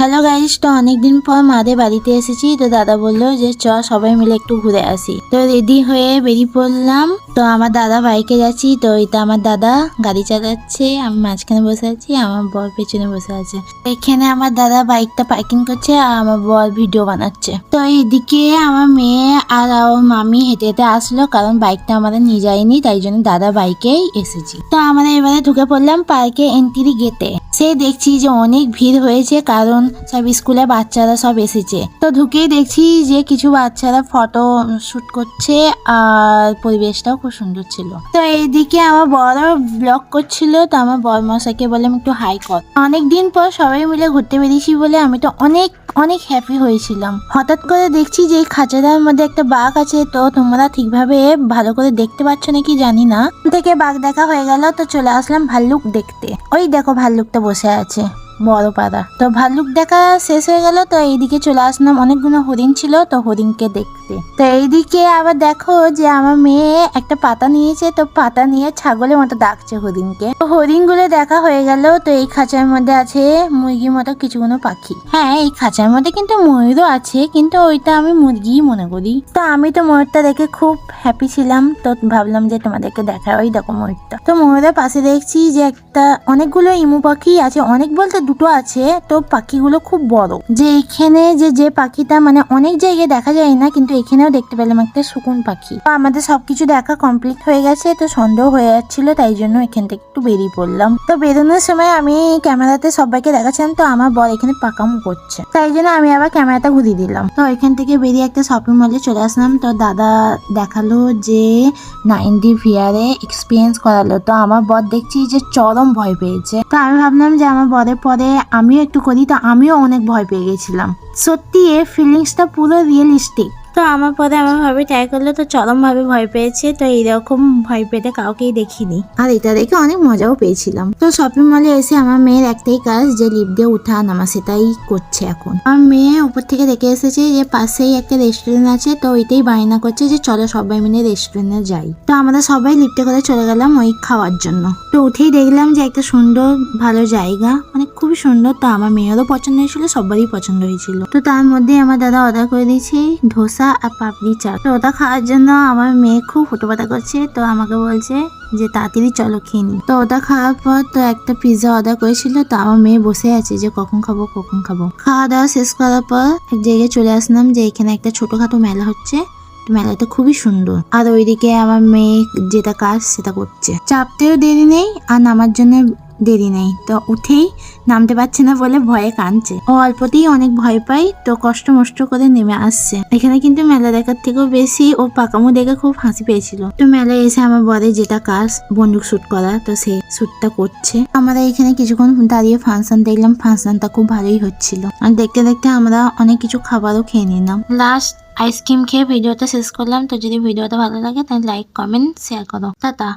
Hello guys তো অনেকদিন পর মাদের বাড়িতে এসেছি, তো দাদা বলল যে চ, সবাই মিলে একটু ঘুরে আসি। তো রেডি হয়ে বেরিয়ে পড়লাম, তো আমার দাদা বাইকে যাচ্ছি, তো এটা আমার দাদা গাড়ি চালাচ্ছে, আমি মাঝখানে বসে আছি, আমার বর পেছনে বসে আছে। এখানে আমার দাদা বাইকটা পার্কিং করছে, আর আমার বর ভিডিও বানাচ্ছে। তো এইদিকে আমার মেয়ে আর আমার মামি হেঁটে হেঁটে আসলো, কারণ বাইকটা আমাদের নিয়ে যায়নি, তাই জন্য দাদা বাইকেই এসেছি। তো আমরা এবারে ঢুকে পড়লাম পার্কে এন্ট্রি গেটে সে দেখছি যে অনেক ভিড় হয়েছে কারণ সব স্কুলে বাচ্চারা সব এসেছে। তো ঢুকেই দেখছি যে কিছু বাচ্চারা ফটো শুট করছে আর পরিবেশটাও খুব সুন্দর ছিল। তো এইদিকে আমার বড় ব্লগ করছিল, তো আমার বর মশাইকে বললাম একটু হাই কর। অনেক দিন পর সবাই মিলে ঘুরতে বেরিয়েছি বলে আমি তো অনেক অনেক হ্যাপি হয়েছিলাম। হঠাৎ করে দেখছি যে খাঁচাটার মধ্যে একটা বাঘ আছে, তো তোমরা ঠিকভাবে ভালো করে দেখতে পাচ্ছ নাকি জানি না। থেকে বাঘ দেখা হয়ে গেল, তো চলে আসলাম ভাল্লুক দেখতে। ওই দেখো ভাল্লুকটা বসে আছে বড় পাড়া। তো ভাল্লুক দেখা শেষ হয়ে গেল, তো এইদিকে চলে আসলাম। অনেকগুলো হরিণ ছিল, তো হরিণকে দেখতে। তো এইদিকে আবার দেখো যে আমার মেয়ে একটা পাতা নিয়েছে, তো পাতা নিয়ে ছাগলের মতো ডাকছে হরিণকে। তো হরিণগুলো দেখা হয়ে গেল, তো এই খাঁচার মধ্যে আছে মুরগির মতো কিছুগুলো পাখি। হ্যাঁ এই খাঁচার মধ্যে কিন্তু ময়ূরও আছে, কিন্তু ওইটা আমি মুরগিই মনে করি। তো আমি তো ময়ূরটা দেখে খুব হ্যাপি ছিলাম, তো ভাবলাম যে তোমাদেরকে দেখা ওই দেখো ময়ূরটা। তো ময়ূরের পাশে দেখছি যে একটা অনেকগুলো ইমু পাখি আছে, অনেক বলতে দুটো আছে, তো পাখিগুলো খুব বড়। যে এখানে যে যে পাখিটা মানে অনেক জায়গায় দেখা যায় না, কিন্তু এখানেও দেখতে পেলাম একটা শকুন পাখি। তো আমাদের সবকিছু দেখা কমপ্লিট হয়ে গেছে, তো সন্দেহ হয়ে যাচ্ছিল, তাই জন্য এখান থেকে একটু বেরিয়ে পড়লাম। তো বেরোনোর সময় আমি ক্যামেরাতে সবাইকে দেখাচ্ছিলাম, তো আমার বর এখানে পাকামো করছে। তাই জন্য আমি আবার ক্যামেরাটা ঘুরিয়ে দিলাম। তো এখান থেকে বেরিয়ে একটা শপিং মলে চলে আসলাম, তো দাদা দেখাল যে নাইনটি ভিয়ারে এক্সপিরিয়েন্স করালো। তো আমার বর দেখছি যে চরম ভয় পেয়েছে। তো আমি ভাবলাম যে আমার বরের পরে আমিও একটু করি তো আমিও অনেক ভয় পেয়ে গেছিলাম। সত্যি এ ফিলিংসটা পুরো রিয়েলিস্টিক তো আমার পরে আমার ভাবে ট্রাই করল, তো চরম ভাবে ভয় পেয়েছে, তো এইরকম ভয় পেতে কাউকেই দেখিনি। আর এটা দেখে অনেক মজাও পেয়েছিলাম। তো শপিং মলে এসে আমার মেয়ের একটাই কাজ, যে লিফট দিয়ে উঠা নামা, সেটাই করছে এখন। আমার মেয়ে উপর থেকে দেখে এসেছে যে পাশেই একটা রেস্টুরেন্ট আছে, তো ওইটাই বায়না করছে যে চলো সবাই মিলে রেস্টুরেন্টে যাই। তো আমরা সবাই লিফটে করে চলে গেলাম ওই খাওয়ার জন্য। তো উঠেই দেখলাম যে একটা সুন্দর, ভালো জায়গা মানে খুবই সুন্দর। তো আমার মেয়েরও পছন্দ হয়েছিল, সবারই পছন্দ হয়েছিল। তো তার মধ্যে আমার দাদা অর্ডার করে দিয়েছি, ধোসা আর পাপড়ি চাট ওটা খাওয়ার জন্য আমার মেয়ে খুব ফটোপাতা করছে, তো আমাকে বলছে যে, তাড়াতাড়ি চলো খেয়ে নি তো ওটা খাওয়ার পর তো একটা পিৎজা অর্ডার করেছিল, তো আমার মেয়ে বসে আছে যে, কখন খাব কখন খাব? খাওয়া দাওয়া শেষ করার পর এক জায়গায় চলে আসলাম যে, এখানে একটা ছোটখাটো মেলা হচ্ছে। মেলাটা খুবই সুন্দর। আর ওইদিকে আমার মেয়ে যেটা কাজ সেটা করছে। চাপতেও দেরি নেই, আর নামার জন্য দেরি নেই। তো উঠেই নামতে পারছে না বলে ভয়ে কাঁদছে। ও অল্পতেই অনেক ভয় পাই তো কষ্ট মষ্ট করে নেমে আসছে। এখানে কিন্তু মেলা দেখার থেকেও বেশি ও পাকামো দেখে খুব হাসি পেয়েছিল। তো মেলায় এসে আমার বরে যেটা কাজ, বন্দুক শ্যুট করা, তো সে শ্যুটটা করছে। আমরা এখানে কিছুক্ষণ দাঁড়িয়ে ফাংশন দেখলাম, ফাংশনটা খুব ভালোই হচ্ছিল। আর দেখতে দেখতে আমরা অনেক কিছু খাবারও খেয়ে নিলাম। লাস্ট আইসক্রিম খেয়ে ভিডিওটা শেষ করলাম। তো যদি ভিডিওটা ভালো লাগে তাহলে লাইক কমেন্ট শেয়ার করো। টাটা।